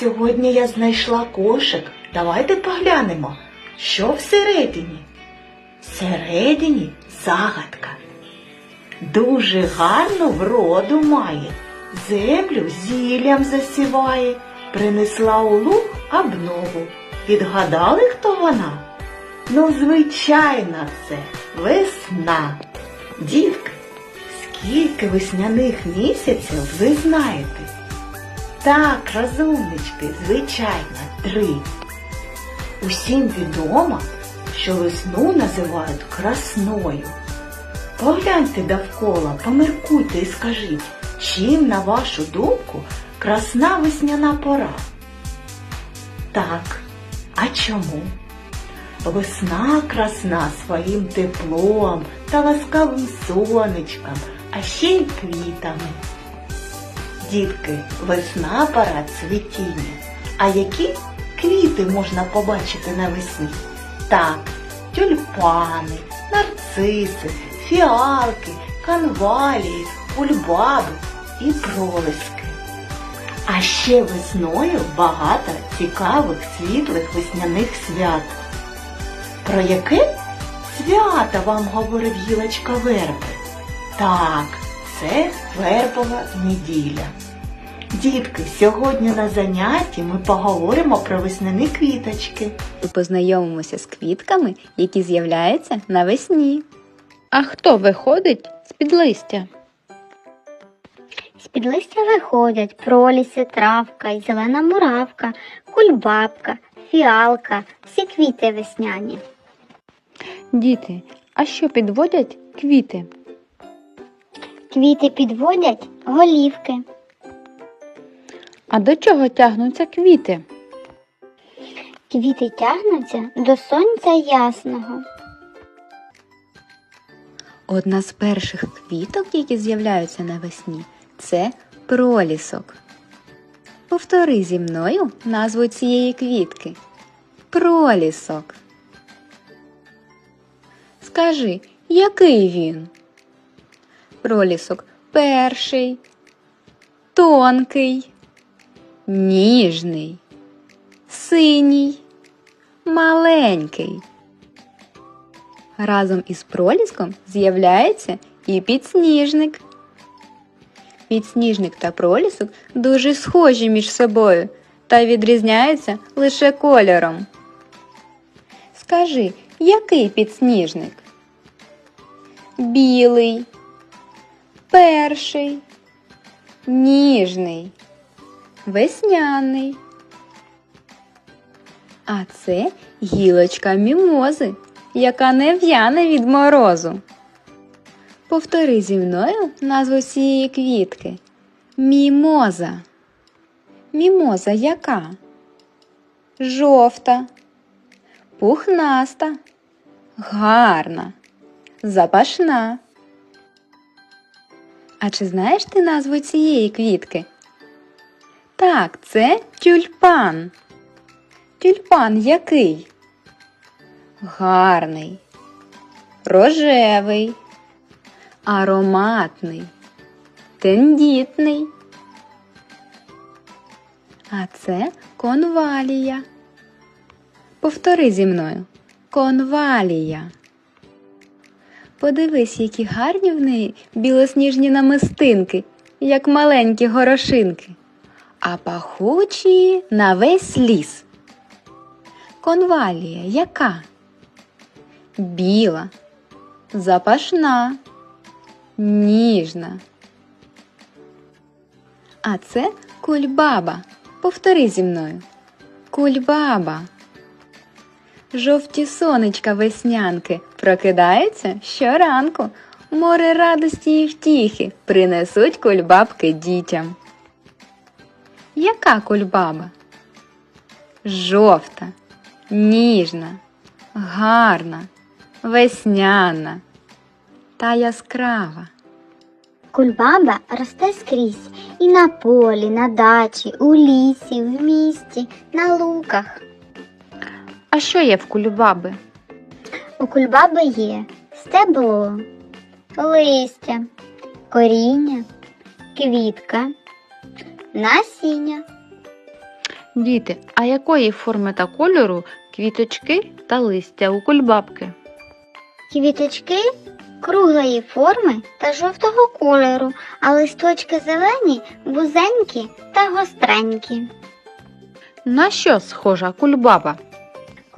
Сьогодні я знайшла кошик. Давайте поглянемо, що всередині. Всередині загадка. Дуже гарну вроду має, землю зіллям засіває, принесла у луг обнову. Відгадали, хто вона? Ну, звичайно, це весна. Дітки, скільки весняних місяців ви знаєте? Так, розумнички, звичайно, три. Усім відомо, що весну називають красною. Погляньте довкола, поміркуйте і скажіть, чим, на вашу думку, красна весняна пора? Так, а чому? Весна красна своїм теплом та ласкавим сонечком, а ще й квітами. Дітки, весна пора цвітіння. А які квіти можна побачити навесні? Так, тюльпани, нарциси, фіалки, канвалії, кульбаби і пролиски. А ще весною багато цікавих світлих весняних свят. Про яке свято вам говорив гілочка верби? Так, це вербова неділя. Дітки, сьогодні на занятті ми поговоримо про весняні квіточки. і познайомимося з квітками, які з'являються навесні. А хто виходить з-під листя? З-під листя виходять проліси, травка і зелена муравка, кульбабка, фіалка, всі квіти весняні. Діти, а що підводять квіти? Квіти підводять голівки. А до чого тягнуться квіти? Квіти тягнуться до сонця ясного. Одна з перших квіток, які з'являються навесні, це пролісок. Повтори зі мною назву цієї квітки. Пролісок. Скажи, який він? Пролісок перший, тонкий, ніжний, синій, маленький. Разом із проліском з'являється і підсніжник. Підсніжник та пролісок дуже схожі між собою та відрізняються лише кольором. Скажи, який підсніжник? Білий, перший, ніжний, весняний. А це гілочка мімози, яка не в'яне від морозу. Повтори зі мною назву цієї квітки. Мімоза. Мімоза яка? Жовта, пухнаста, гарна, запашна. А чи знаєш ти назву цієї квітки? Так, це тюльпан. Тюльпан який? Гарний, рожевий, ароматний, тендітний. А це конвалія. Повтори зі мною. Конвалія. Подивись, які гарні в неї білосніжні намистинки, як маленькі горошинки, а пахучі на весь ліс. Конвалія яка? Біла, запашна, ніжна. А це кульбаба. Повтори зі мною. Кульбаба. Жовті сонечка веснянки прокидаються щоранку. Море радості і втіхи принесуть кульбабки дітям. Яка кульбаба? Жовта, ніжна, гарна, весняна та яскрава. Кульбаба росте скрізь і на полі, на дачі, у лісі, в місті, на луках. А що є в кульбаби? У кульбаби є стебло, листя, коріння, квітка, насіння. Діти, а якої форми та кольору квіточки та листя у кульбабки? Квіточки круглої форми та жовтого кольору, а листочки зелені, вузенькі та гостренькі. На що схожа кульбаба?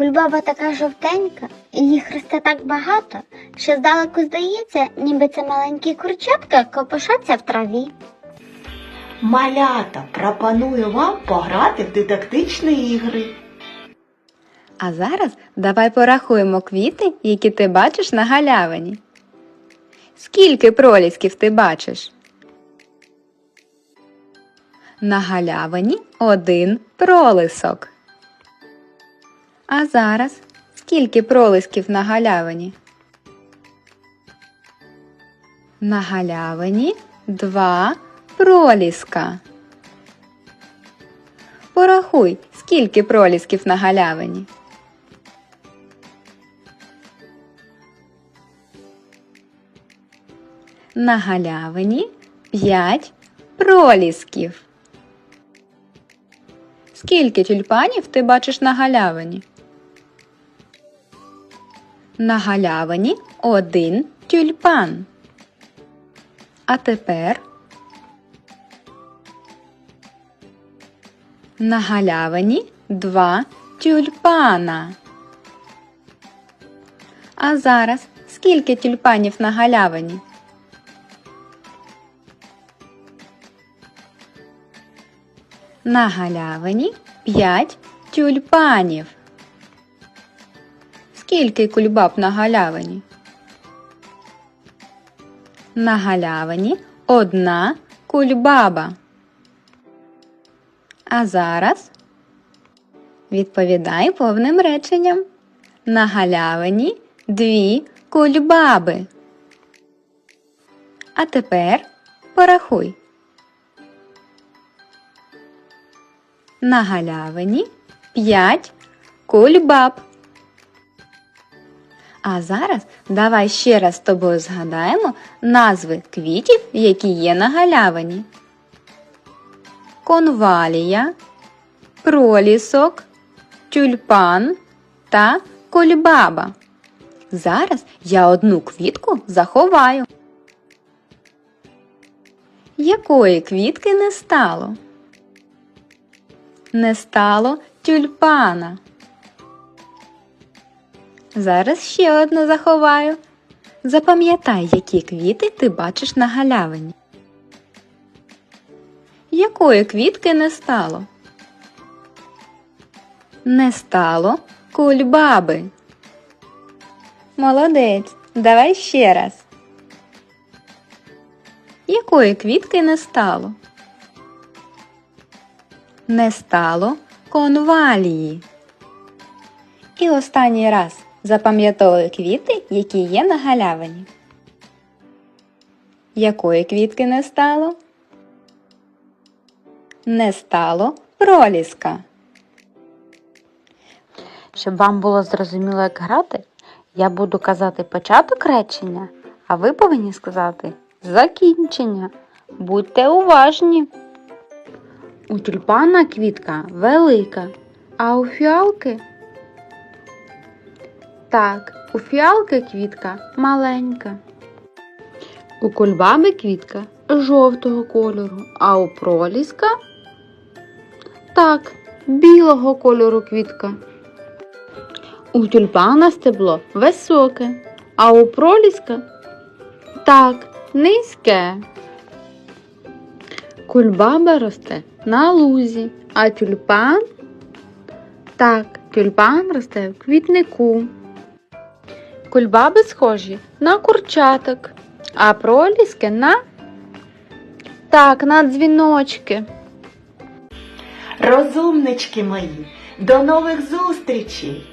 Кульбаба така жовтенька, і їх росте так багато, що здалеку здається, ніби це маленькі курчатка копошаться в траві. Малята, пропоную вам пограти в дидактичні ігри. А зараз давай порахуємо квіти, які ти бачиш на галявині. Скільки пролісків ти бачиш? На галявині один пролисок. А зараз скільки пролисків на галявині? На галявині два проліска. Порахуй, скільки пролісків на галявині. На галявині п'ять пролісків. Скільки тюльпанів ти бачиш на галявині? На галявині один тюльпан. А тепер на галявині два тюльпана. А зараз скільки тюльпанів на галявині? На галявині п'ять тюльпанів. Скільки кульбаб на галявині? На галявині одна кульбаба. А зараз відповідай повним реченням. На галявині дві кульбаби. А тепер порахуй. На галявині п'ять кульбаб. А зараз давай ще раз з тобою згадаємо назви квітів, які є на галявині. Конвалія, пролісок, тюльпан та кульбаба. Зараз я одну квітку заховаю. Якої квітки не стало? Не стало тюльпана. Зараз ще одну заховаю. Запам'ятай, які квіти ти бачиш на галявині. Якої квітки не стало? Не стало кульбаби. Молодець. Давай ще раз. Якої квітки не стало? Не стало конвалії. І останній раз запам'ятовуй квіти, які є на галявині. Якої квітки не стало? Не стало проліска. Щоб вам було зрозуміло, як грати, я буду казати початок речення, а ви повинні сказати закінчення. Будьте уважні. У тюльпана квітка велика, а у фіалки так, у фіалки квітка маленька. У кульбаби квітка жовтого кольору, а у проліска так, білого кольору квітка. У тюльпана стебло високе, а у проліска так, низьке. Кульбаба росте на лузі, а тюльпан так, тюльпан росте в квітнику. Кульбаби схожі на курчаток, а проліски на так, на дзвіночки. Розумнички мої, до нових зустрічей!